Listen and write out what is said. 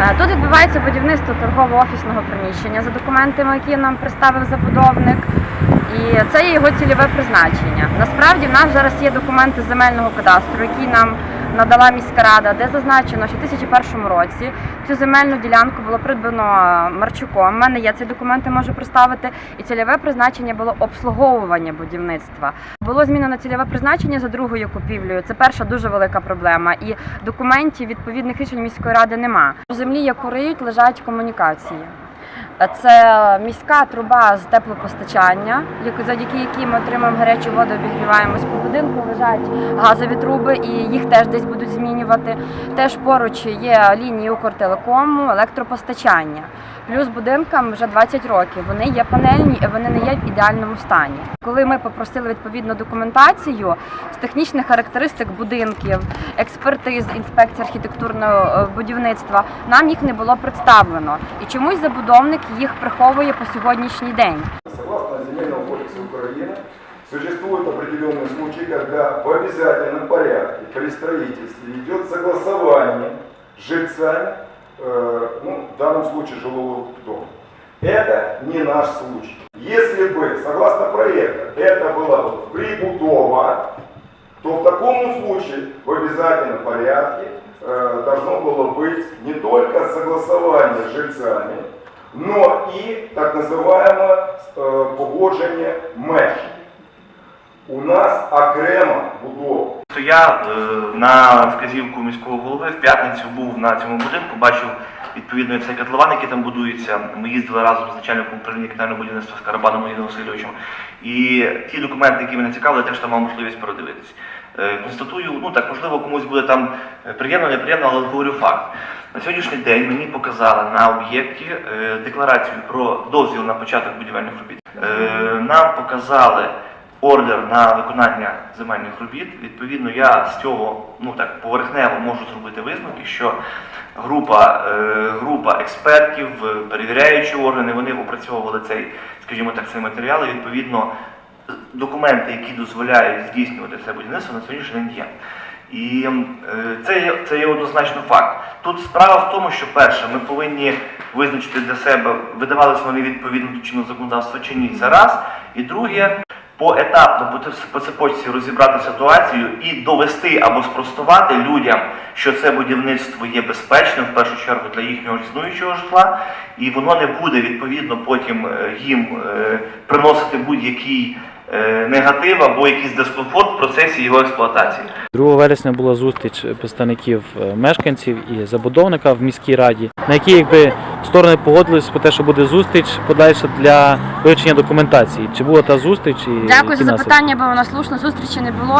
Е, Тут відбувається будівництво торгово-офісного приміщення за документами, які нам представив забудовник. Це є його цільове призначення. Насправді в нас зараз є документи земельного кадастру, які нам надала міська рада, де зазначено, що в 2001 році цю земельну ділянку було придбано Марчуком. У мене є ці документи, можу представити. І цільове призначення було обслуговування будівництва. Було змінено цільове призначення за другою купівлею. Це перша дуже велика проблема. І документів відповідних рішень міської ради нема. У землі, яку риють, лежать комунікації. Це міська труба з теплопостачання, завдяки якій ми отримуємо гарячу воду, обігріваємось по будинку. Лежать газові труби, і їх теж десь будуть змінювати. Теж поруч є лінії Укртелекому, електропостачання. Плюс будинкам вже 20 років. Вони є панельні, і вони не є в ідеальному стані. Коли ми попросили відповідну документацію з технічних характеристик будинків, експертиз, інспекції архітектурного е, будівництва, нам їх не було представлено. І чомусь забудовник їх приховує по сьогоднішній день. Согласно Земельного кодекса Украины, существуют определенные случаи, когда в обязательном порядке при строительстве идет согласование с жильцами, э, ну, в данном случае жилого дома. Это не наш случай. Если бы, согласно проекту, это была бы прибудова, то в таком случае в обязательном порядке э, должно было быть не только согласование с жильцами, но и так называемое погодження меж. У нас окрема будова. То я е, на вказівку міського голови в п'ятницю був на цьому будинку, бачив відповідно цей котлован, який там будується. Ми їздили разом з начальником управління капітального будівництва з Карабаном Леонідом Васильовичем. І ті документи, які мене цікавили, теж там мав можливість передивитись. Е, Констатую, ну так, можливо, комусь буде там е, приємно, неприємно, але говорю факт. На сьогоднішній день мені показали на об'єкті декларацію про дозвіл на початок будівельних робіт. Нам показали ордер на виконання земельних робіт. Відповідно, я з цього ну так поверхнево можу зробити висновки, що група, е, група експертів, е, перевіряючі органи, вони опрацьовували цей, скажімо так, цей матеріал. І відповідно документи, які дозволяють здійснювати це будівництво, на сьогоднішній день є. І е, це, є- це є однозначно факт. Тут справа в тому, що перше, ми повинні визначити для себе, видавалися вони відповідно до чинного законодавства чи ні, це раз. І друге, поетапно по цепочці розібрати ситуацію і довести або спростувати людям, що це будівництво є безпечним в першу чергу для їхнього існуючого житла, і воно не буде відповідно потім е, їм е, приносити будь-який негатив або якийсь дискомфорт в процесі його експлуатації. 2 вересня була зустріч представників е, мешканців і забудовника в міській раді, на якій якби сторони погодились про те, що буде зустріч подальша для вивчення документації. Чи була та зустріч? І Дякую які за наслідки? запитання, бо вона слушно. Зустрічі не було.